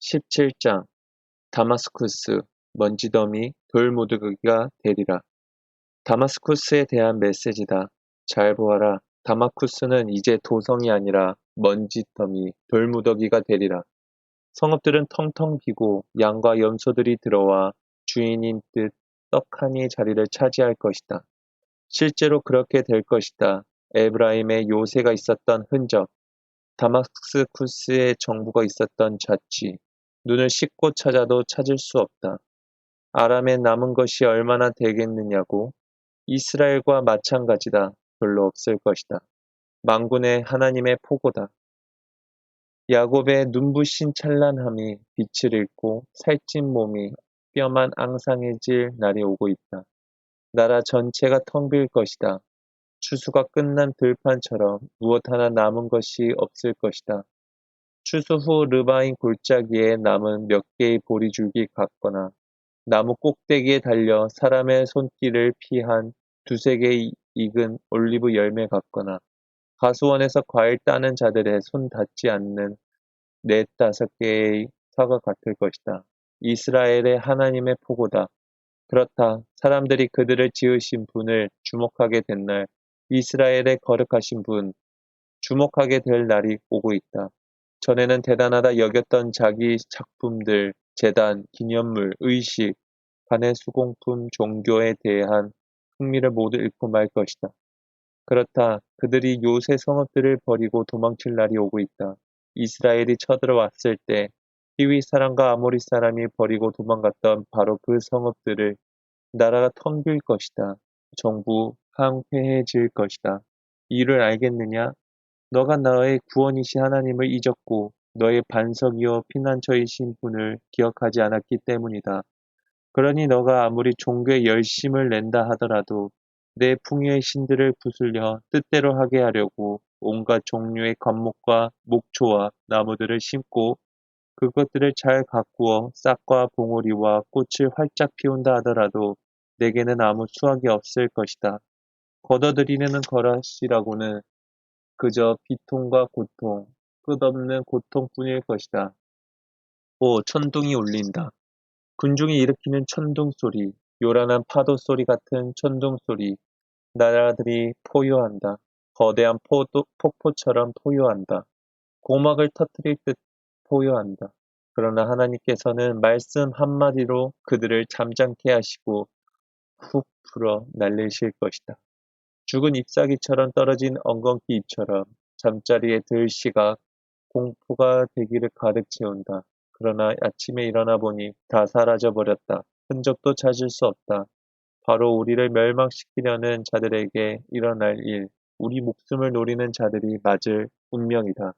17장 다마스쿠스 먼지더미 돌무더기가 되리라. 다마스쿠스에 대한 메시지다. 잘 보아라. 다마쿠스는 이제 도성이 아니라 먼지더미 돌무더기가 되리라. 성읍들은 텅텅 비고 양과 염소들이 들어와 주인인 듯 떡하니 자리를 차지할 것이다. 실제로 그렇게 될 것이다. 에브라임의 요새가 있었던 흔적, 다마스쿠스의 정부가 있었던 자취, 눈을 씻고 찾아도 찾을 수 없다. 아람에 남은 것이 얼마나 되겠느냐고 이스라엘과 마찬가지다. 별로 없을 것이다. 망군의 하나님의 포고다. 야곱의 눈부신 찬란함이 빛을 잃고 살찐 몸이 뼈만 앙상해질 날이 오고 있다. 나라 전체가 텅 빌 것이다. 추수가 끝난 들판처럼 무엇 하나 남은 것이 없을 것이다. 추수 후 르바인 골짜기에 남은 몇 개의 보리줄기 같거나 나무 꼭대기에 달려 사람의 손길을 피한 두세 개의 익은 올리브 열매 같거나 가수원에서 과일 따는 자들의 손 닿지 않는 넷 다섯 개의 사과 같을 것이다. 이스라엘의 하나님의 포고다. 그렇다. 사람들이 그들을 지으신 분을 주목하게 된 날, 이스라엘의 거룩하신 분, 주목하게 될 날이 오고 있다. 전에는 대단하다 여겼던 자기 작품들, 재단, 기념물, 의식, 반의 수공품, 종교에 대한 흥미를 모두 잃고 말 것이다. 그렇다. 그들이 요새 성읍들을 버리고 도망칠 날이 오고 있다. 이스라엘이 쳐들어왔을 때 히위 사람과 아모리 사람이 버리고 도망갔던 바로 그 성읍들을 나라가 텅 빌 것이다. 정부 황폐해질 것이다. 이를 알겠느냐? 너가 너의 구원이신 하나님을 잊었고 너의 반석이요 피난처이신 분을 기억하지 않았기 때문이다. 그러니 너가 아무리 종교에 열심을 낸다 하더라도 내 풍요의 신들을 구슬려 뜻대로 하게 하려고 온갖 종류의 관목과 목초와 나무들을 심고 그것들을 잘 가꾸어 싹과 봉우리와 꽃을 활짝 피운다 하더라도 내게는 아무 수확이 없을 것이다. 걷어들이는 것이라고는 그저 비통과 고통, 끝없는 고통뿐일 것이다. 오, 천둥이 울린다. 군중이 일으키는 천둥 소리, 요란한 파도 소리 같은 천둥 소리, 나라들이 포효한다. 거대한 포도, 폭포처럼 포효한다. 고막을 터뜨릴 듯 포효한다. 그러나 하나님께서는 말씀 한마디로 그들을 잠잠케 하시고 훅 풀어 날리실 것이다. 죽은 잎사귀처럼 떨어진 엉겅퀴 잎처럼 잠자리에 들 시각 공포가 대기를 가득 채운다. 그러나 아침에 일어나 보니 다 사라져 버렸다. 흔적도 찾을 수 없다. 바로 우리를 멸망시키려는 자들에게 일어날 일, 우리 목숨을 노리는 자들이 맞을 운명이다.